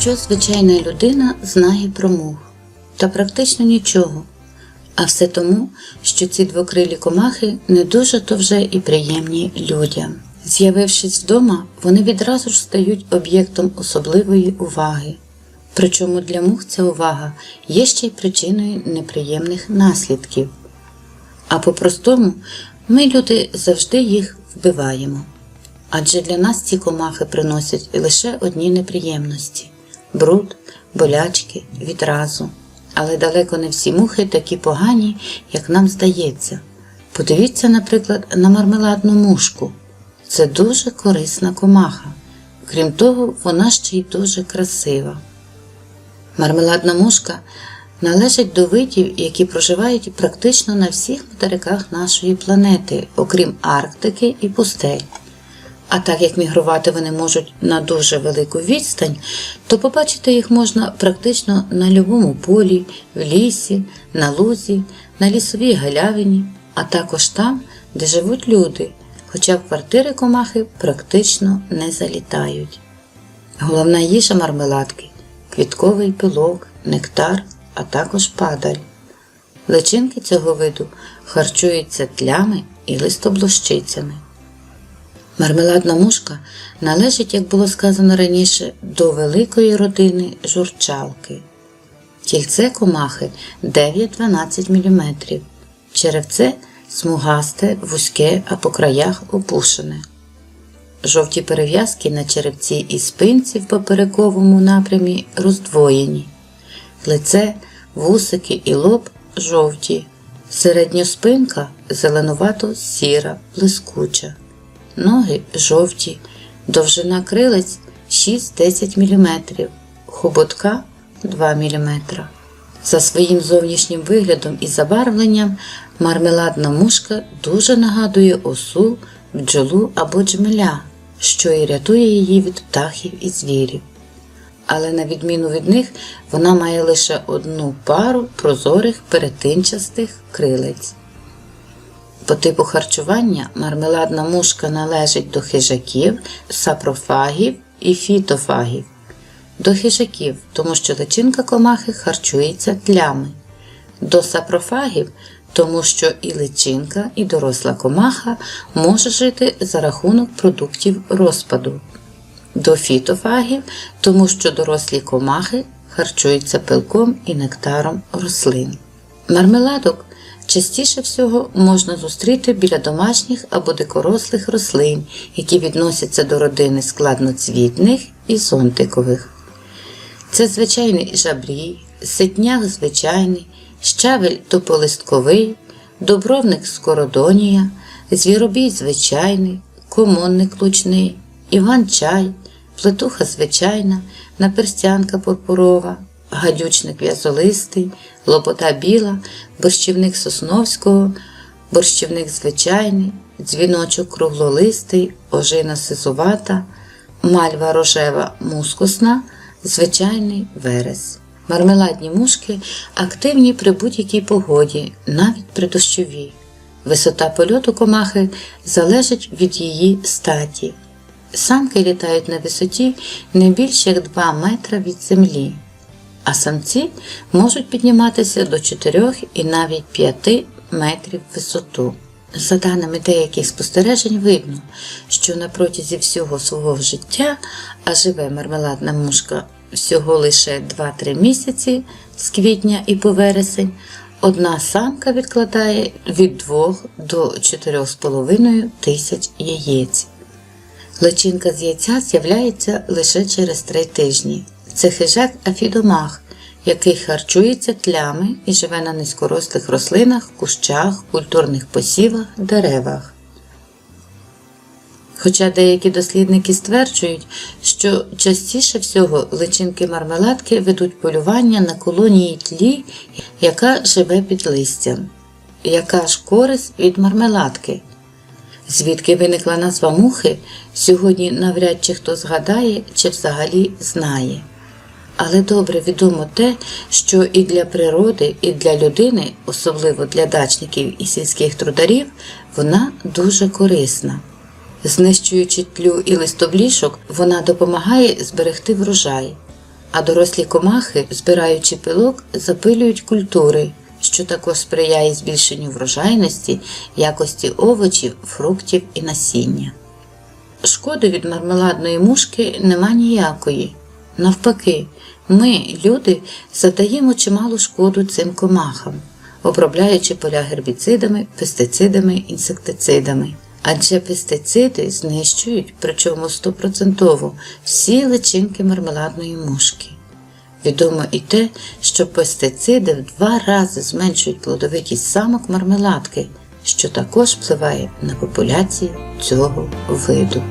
Що звичайна людина знає про мух? Та практично нічого. А все тому, що ці двокрилі комахи не дуже то вже і приємні людям. З'явившись вдома, вони відразу ж стають об'єктом особливої уваги. Причому для мух ця увага є ще й причиною неприємних наслідків. А по-простому, ми, люди, завжди їх вбиваємо. Адже для нас ці комахи приносять лише одні неприємності бруд, болячки, відразу. Але далеко не всі мухи такі погані, як нам здається. Подивіться, наприклад, на мармеладну мушку. Це дуже корисна комаха. Крім того, вона ще й дуже красива. Мармеладна мушка належить до видів, які проживають практично на всіх материках нашої планети, окрім Арктики і пустель. А так як мігрувати вони можуть на дуже велику відстань, то побачити їх можна практично на любому полі, в лісі, на лузі, на лісовій галявині, а також там, де живуть люди, хоча в квартири комахи практично не залітають. Головна їжа мармеладки квітковий пилок, нектар, а також падаль. Личинки цього виду харчуються тлями і листоблощицями. Мармеладна мушка належить, як було сказано раніше, до великої родини журчалки. Тільце комахи 9-12 мм, черевце смугасте, вузьке, а по краях опушене. Жовті перев'язки на черевці і спинці в поперековому напрямі роздвоєні. Лице, вусики і лоб жовті, середня спинка зеленувато сіра, блискуча ноги жовті, довжина крилець 6-10 мм, хоботка 2 мм. За своїм зовнішнім виглядом і забарвленням мармеладна мушка дуже нагадує осу, бджолу або джмеля, що і рятує її від птахів і звірів. Але на відміну від них вона має лише одну пару прозорих перетинчастих крилець. По типу харчування мармеладна мушка належить до хижаків, сапрофагів і фітофагів. До хижаків, тому що личинка комахи харчується тлями. До сапрофагів, тому що і личинка, і доросла комаха може жити за рахунок продуктів розпаду. До фітофагів, тому що дорослі комахи харчуються пилком і нектаром рослин. Мармеладок частіше всього можна зустріти біля домашніх або дикорослих рослин, які відносяться до родини складноцвітних і зонтикових. Це звичайний жабрій, ситняк звичайний, щавель тополистковий, добровник скородонія, звіробій звичайний, комонник лучний, іван-чай, плетуха звичайна, наперстянка пурпурова, гадючник в'язолистий, лобота біла, борщівник сосновського, борщівник звичайний, дзвіночок круглолистий, ожина сизувата, мальва рожева мускусна, звичайний верес. Мармеладні мушки активні при будь-якій погоді, навіть при дощовій. Висота польоту комахи залежить від її статі. Самки літають на висоті не більше як 2 метра від землі, а самці можуть підніматися до 4 і навіть 5 метрів висоту. За даними деяких спостережень, видно, що на протязі всього свого життя, а живе мармеладна мушка всього лише 2-3 місяці з квітня і по вересень, одна самка відкладає від 2 до 4,5 тисяч яєць. Личинка з яйця з'являється лише через 3 тижні. Це хижак афідомах, який харчується тлями і живе на низькорослих рослинах, кущах, культурних посівах, деревах. Хоча деякі дослідники стверджують, що частіше всього личинки мармеладки ведуть полювання на колонії тлі, яка живе під листям. Яка ж користь від мармеладки? Звідки виникла назва мухи, сьогодні навряд чи хто згадає чи взагалі знає. Але добре відомо те, що і для природи, і для людини, особливо для дачників і сільських трударів, вона дуже корисна. Знищуючи тлю і листоблішок, вона допомагає зберегти врожай. А дорослі комахи, збираючи пилок, запилюють культури, що також сприяє збільшенню врожайності, якості овочів, фруктів і насіння. Шкоди від мармеладної мушки нема ніякої. Навпаки, ми, люди, завдаємо чималу шкоду цим комахам, обробляючи поля гербіцидами, пестицидами, інсектицидами. Адже пестициди знищують, причому стопроцентово, всі личинки мармеладної мушки. Відомо і те, що пестициди в два рази зменшують плодовитість самок мармеладки, що також впливає на популяцію цього виду.